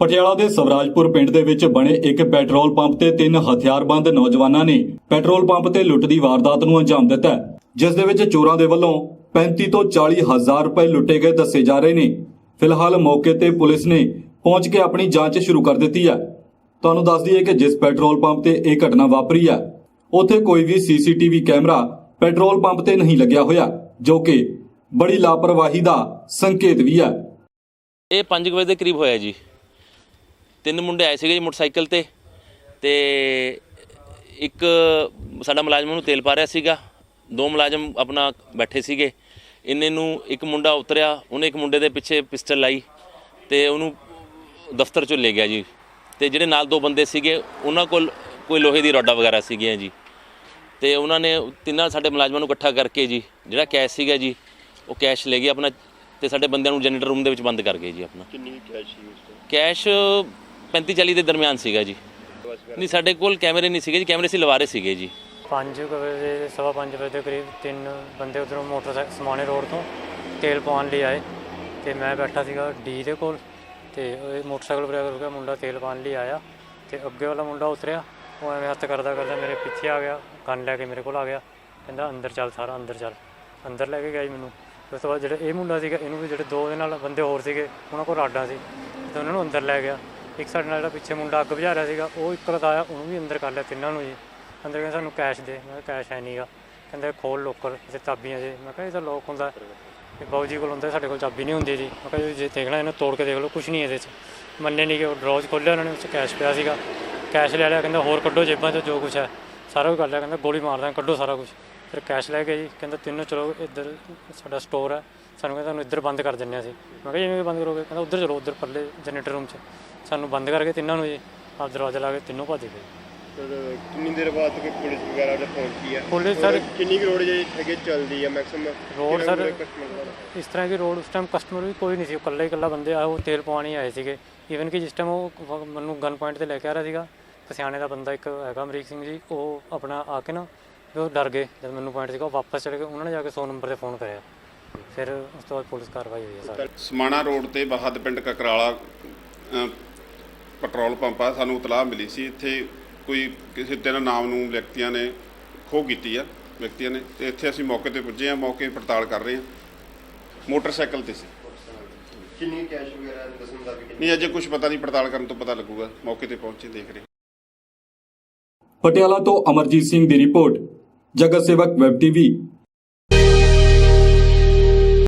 ਪਟਿਆਲਾ ਦੇ ਸਵਰਾਜਪੁਰ ਪਿੰਡ ਦੇ ਵਿੱਚ ਬਣੇ ਇੱਕ ਪੈਟਰੋਲ ਪੰਪ ਤੇ ਤਿੰਨ ਹਥਿਆਰਬੰਦ ਨੌਜਵਾਨਾਂ ਨੇ ਪੈਟਰੋਲ ਪੰਪ ਤੇ ਲੁੱਟ ਦੀ ਵਾਰਦਾਤ ਨੂੰ ਅੰਜਾਮ ਦਿੱਤਾ ਜਿਸ ਦੇ ਵਿੱਚ ਚੋਰਾਂ ਦੇ ਵੱਲੋਂ 35 ਤੋਂ 40 ਹਜ਼ਾਰ ਰੁਪਏ ਲੁੱਟੇ ਗਏ ਦੱਸੇ ਜਾ ਰਹੇ ਨੇ। ਫਿਲਹਾਲ ਮੌਕੇ ਤੇ ਪੁਲਿਸ ਨੇ ਪਹੁੰਚ ਕੇ ਆਪਣੀ ਜਾਂਚ ਸ਼ੁਰੂ ਕਰ ਦਿੱਤੀ ਹੈ। ਤੁਹਾਨੂੰ ਦੱਸ ਦਈਏ ਕਿ ਜਿਸ ਪੈਟਰੋਲ ਪੰਪ ਤੇ ਇਹ ਘਟਨਾ ਵਾਪਰੀ ਹੈ, ਉੱਥੇ ਕੋਈ ਵੀ ਸੀਸੀਟੀਵੀ ਕੈਮਰਾ ਪੈਟਰੋਲ ਪੰਪ ਤੇ ਨਹੀਂ ਲੱਗਿਆ ਹੋਇਆ, ਜੋ ਕਿ ਬੜੀ ਲਾਪਰਵਾਹੀ ਦਾ ਸੰਕੇਤ ਵੀ ਹੈ। ਇਹ 5 ਵਜੇ ਦੇ ਕਰੀਬ ਹੋਇਆ ਜੀ। ਤਿੰਨ ਮੁੰਡੇ ਆਏ ਸੀਗੇ ਜੀ ਮੋਟਰਸਾਈਕਲ ਤੇ ਤੇ ਇੱਕ ਸਾਡਾ ਮੁਲਾਜ਼ਮ ਨੂੰ ਤੇਲ ਪਾ ਰਿਹਾ ਸੀਗਾ। ਦੋ ਮੁਲਾਜ਼ਮ ਆਪਣਾ ਬੈਠੇ ਸੀਗੇ। ਇੰਨੇ ਨੂੰ ਇੱਕ ਮੁੰਡਾ ਉਤਰਿਆ ਉਹਨੇ ਇੱਕ ਮੁੰਡੇ ਦੇ ਪਿੱਛੇ ਪਿਸਟਲ ਲਾਈ ਤੇ ਉਹਨੂੰ ਦਫ਼ਤਰ ਚੋਂ ਲੈ ਗਿਆ ਜੀ। ਤੇ ਜਿਹੜੇ ਨਾਲ ਦੋ ਬੰਦੇ ਸੀਗੇ ਉਹਨਾਂ ਕੋਲ ਕੋਈ ਲੋਹੇ ਦੀ ਰੋਡਾ ਵਗੈਰਾ ਸੀਗੀਆਂ ਜੀ। ਤੇ ਉਹਨਾਂ ਨੇ ਤਿੰਨਾਂ ਸਾਡੇ ਮੁਲਾਜ਼ਮਾਂ ਨੂੰ ਇਕੱਠਾ ਕਰਕੇ ਜੀ ਜਿਹੜਾ ਕੈਸ਼ ਸੀਗਾ ਜੀ ਉਹ ਕੈਸ਼ ਲੈ ਗਏ ਆਪਣਾ ਤੇ ਸਾਡੇ ਬੰਦਿਆਂ ਨੂੰ ਜਨਰੇਟਰ ਰੂਮ ਦੇ ਵਿੱਚ ਬੰਦ ਕਰ ਗਏ ਜੀ ਆਪਣਾ। ਕਿੰਨੀ ਕੈਸ਼ ਸੀ ਉਸ ਤੋਂ ਕੈਸ਼ 35 40 ਦੇ ਦਰਮਿਆਨ ਸੀਗਾ ਜੀ। ਨਹੀਂ, ਸਾਡੇ ਕੋਲ ਕੈਮਰੇ ਨਹੀਂ ਸੀਗੇ ਜੀ, ਕੈਮਰੇ ਸੀ ਲਵਾ ਰਹੇ ਸੀਗੇ ਜੀ। 5 ਵਜੇ ਸਵਾ ਪੰਜ ਵਜੇ ਦੇ ਕਰੀਬ ਤਿੰਨ ਬੰਦੇ ਉਧਰੋਂ ਮੋਟਰਸਾਈਕਲ ਸਮਾਣੇ ਰੋਡ ਤੋਂ ਤੇਲ ਪਾਉਣ ਲਈ ਆਏ ਤੇ ਮੈਂ ਬੈਠਾ ਸੀਗਾ ਡੀ ਦੇ ਕੋਲ ਤੇ ਇਹ ਮੋਟਰਸਾਈਕਲ ਬ੍ਰੇਕ ਰੁਕਿਆ ਮੁੰਡਾ ਤੇਲ ਪਾਉਣ ਲਈ ਆਇਆ ਤੇ ਅੱਗੇ ਵਾਲਾ ਮੁੰਡਾ ਉਤਰਿਆ, ਉਹ ਐਵੇਂ ਹੱਥ ਕਰਦਾ ਕਰਦਾ ਮੇਰੇ ਪਿੱਛੇ ਆ ਗਿਆ, ਕੰਨ ਲੈ ਕੇ ਮੇਰੇ ਕੋਲ ਆ ਗਿਆ, ਕਹਿੰਦਾ ਅੰਦਰ ਚੱਲ ਸਾਰਾ, ਅੰਦਰ ਚੱਲ। ਅੰਦਰ ਲੈ ਕੇ ਗਿਆ ਜੀ ਮੈਨੂੰ। ਉਸ ਤੋਂ ਬਾਅਦ ਜਿਹੜਾ ਇਹ ਮੁੰਡਾ ਸੀਗਾ, ਇਹਨੂੰ ਵੀ ਜਿਹੜੇ ਦੋ ਦੇ ਨਾਲ ਬੰਦੇ ਹੋਰ ਸੀਗੇ, ਉਹਨਾਂ ਕੋਲ ਰਾਡਾਂ ਸੀ, ਤੇ ਉਹਨਾਂ ਨੂੰ ਅੰਦਰ ਲੈ ਗਿਆ। ਇੱਕ ਸਾਡੇ ਨਾਲ ਜਿਹੜਾ ਪਿੱਛੇ ਮੁੰਡਾ ਅੱਗ ਬੁਝਾ ਰਿਹਾ ਸੀਗਾ, ਉਹ ਇੱਕ ਲਗਾਇਆ ਉਹਨੂੰ ਵੀ ਅੰਦਰ ਕਰ ਲਿਆ ਤਿੰਨਾਂ ਨੂੰ ਜੀ। ਅੰਦਰ ਕਹਿੰਦਾ ਸਾਨੂੰ ਕੈਸ਼ ਦੇ। ਮੈਂ ਕਿਹਾ ਕੈਸ਼ ਹੈ ਨਹੀਂਗਾ ਕਹਿੰਦੇ ਖੋਲ ਲੋਕਰ ਤੇ ਚਾਬੀਆਂ ਜੇ। ਮੈਂ ਕਿਹਾ, ਇਹ ਤਾਂ ਲੋਕ ਹੁੰਦਾ। ਤੇ ਬਾਊ ਜੀ ਕੋਲ ਹੁੰਦਾ, ਸਾਡੇ ਕੋਲ ਚਾਬੀ ਨਹੀਂ ਹੁੰਦੀ ਜੀ। ਮੈਂ ਕਿਹਾ, ਜੇ ਦੇਖਣਾ ਇਹਨੂੰ, ਤੋੜ ਕੇ ਦੇਖ ਲਓ ਕੁਝ ਨਹੀਂ ਇਹਦੇ 'ਚ। ਮੰਨੇ ਨਹੀਂ ਕਿ ਉਹ ਡਰੋਜ਼ ਖੋਲ੍ਹਿਆ ਉਹਨਾਂ ਨੇ, ਉਸ ਕੈਸ਼ ਪਿਆ ਸੀਗਾ। ਕੈਸ਼ ਲੈ ਲਿਆ, ਕਹਿੰਦਾ, ਹੋਰ ਕੱਢੋ ਜੇਬਾਂ 'ਚੋਂ ਜੋ ਕੁਝ ਹੈ। ਸਾਰਾ ਕੁਝ ਕਰ ਲਿਆ, ਕਹਿੰਦਾ, ਗੋਲੀ ਮਾਰਦਾ ਕੱਢੋ ਸਾਰਾ ਕੁਝ ਫਿਰ ਕੈਸ਼ ਲੈ ਕੇ ਜੀ। ਕਹਿੰਦਾ ਤਿੰਨੋਂ ਚਲੋ ਇੱਧਰ ਸਾਡਾ ਸਟੋਰ ਹੈ ਸਾਨੂੰ ਕਹਿੰਦਾ ਤੁਹਾਨੂੰ ਇੱਧਰ ਬੰਦ ਕਰ ਹਾਂ ਅਸੀਂ। ਮੈਂ ਕਿਹਾ ਜਿਵੇਂ ਬੰਦ ਕਰੋਗੇ? ਕਹਿੰਦਾ ਉੱਧਰ ਚਲੋ ਉੱਧਰ ਪਰਲੇ ਜਨਰੇਟਰ ਰੂਮ 'ਚ। ਸਾਨੂੰ ਬੰਦ ਕਰਕੇ ਤਿੰਨਾਂ ਨੂੰ ਜੀ ਆਪ ਦਰਵਾਜ਼ਾ ਲਾ ਕੇ ਤਿੰਨੋਂ ਭੱਜ ਗਏ। ਕਿੰਨੀ ਦੇਰ ਬਾਅਦ ਕੋਈ ਪੁਲਿਸ ਵਗੈਰਾ ਨੇ ਪਹੁੰਚੀ ਹੈ ਪੁਲਿਸ ਸਰ ਕਿੰਨੀ ਕੁ ਰੋਡ ਜੇ ਹੈਗੇ ਚੱਲਦੀ ਹੈ ਮੈਕਸਿਮਮ ਰੋਡ ਸਰ ਇਸ ਤਰ੍ਹਾਂ ਦੀ ਰੋਡ ਉਸ ਟਾਈਮ ਕਸਟਮਰ ਵੀ ਕੋਈ ਨਹੀਂ ਸੀ। ਇਕੱਲਾ ਹੀ ਇਕੱਲਾ ਬੰਦੇ ਆ ਉਹ ਤੇਲ ਪਵਾਉਣ ਹੀ ਆਏ ਸੀਗੇ। ਈਵਨ ਕਿ ਜਿਸ ਟਾਈਮ ਉਹ ਮੈਨੂੰ ਗਨ ਪੁਆਇੰਟ ਤੇ ਲੈ ਕੇ ਆ ਰਿਹਾ ਸੀਗਾ ਪਸਿਆਣੇ ਦਾ ਬੰਦਾ ਇੱਕ ਹੈਗਾ ਅਮਰੀਕ ਸਿੰਘ ਜੀ ਉਹ ਆਪਣਾ ਆ ਕੇ ਨਾ ਉਹ ਡਰ ਗਏ ਜਦ ਮੈਨੂੰ ਪੁਆਇੰਟ ਸੀਗਾ ਉਹ ਵਾਪਸ ਚਲੇ ਗਏ। ਉਹਨਾਂ ਨੇ ਜਾ ਕੇ 100 ਨੰਬਰ ਤੇ ਫੋਨ ਕਰਿਆ। ਫਿਰ ਉਸ ਤੋਂ ਬਾਅਦ ਪੁਲਿਸ ਕਾਰਵਾਈ ਹੋਈ ਹੈ ਸਰ। ਸਮਾਣਾ ਰੋਡ ਤੇ ਬਹਦ ਪਿੰਡ ਕਕਰਾਲਾ ਪੈਟਰੋਲ ਪੰਪ ਆ ਸਾਨੂੰ ਇਤਲਾਹ ਮਿਲੀ ਸੀ। ਇੱਥੇ ਕੋਈ ਕਿਸੇ ਤਿੰਨ ਨਾਮ ਨੂੰ ਵਿਅਕਤੀਆਂ ਨੇ ਖੋਹ ਕੀਤੀ ਆ ਵਿਅਕਤੀਆਂ ਨੇ। ਤੇ ਇੱਥੇ ਅਸੀਂ ਮੌਕੇ ਤੇ ਪੁੱਜੇ ਆ ਮੌਕੇ ਪੜਤਾਲ ਕਰ ਰਹੇ ਆ। ਮੋਟਰਸਾਈਕਲ ਤੇ ਸੀ। ਕਿੰਨੀ ਕੈਸ਼ ਵਗੈਰਾ ਦੱਸਣ ਦਾ ਵੀ ਕਿੰਨੀ? ਨਹੀਂ ਅਜੇ ਕੁਝ ਪਤਾ ਨਹੀਂ ਪੜਤਾਲ ਕਰਨ ਤੋਂ ਪਤਾ ਲੱਗੂਗਾ। ਮੌਕੇ ਤੇ ਪਹੁੰਚੇ ਦੇਖ ਰਹੇ ਪਟਿਆਲਾ ਤੋਂ ਅਮਰਜੀਤ ਸਿੰਘ ਦੀ ਰਿਪੋਰਟ। ਜਗਤ ਸੇਵਕ ਵੈਬ ਟੀਵੀ